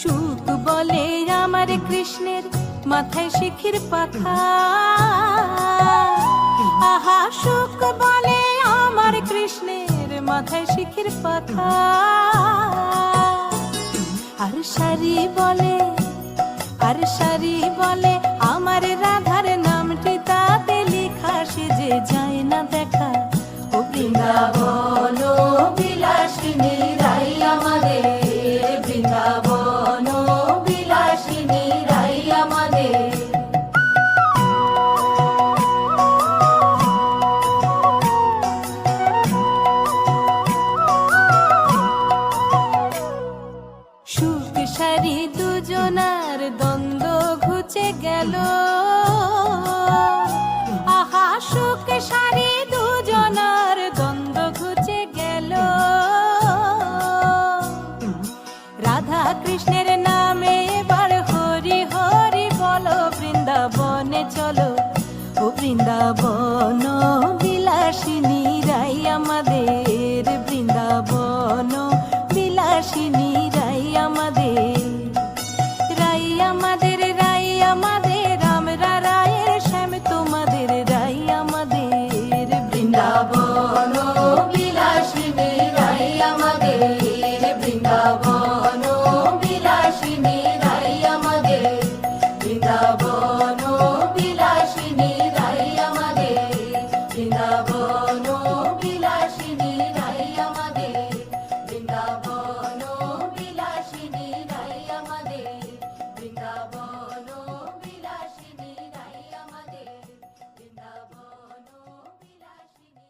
সুখ বলে আমার কৃষ্ণের মাথায় শিখির পাখা। আহা, সুখ বলে আমার কৃষ্ণের মাথায় শিখির পাখা। আর সারি বলে, আর সারি বলে আমার রাধার নামটি তাতে লেখা, সে যে যায় না দেখা। ও বৃন্দাবন বিলাসিনী রাই আমাদের সুখ দুজনার দ্বন্দ্ব ঘুচে গেল। আহা, সুখ সারি দুজনার দ্বন্দ্ব ঘুচে গেল। রাধা কৃষ্ণের নামে এবার হরি হরি বলো, বৃন্দাবনে চলো ও বৃন্দাবন ঘন বিলাসিনী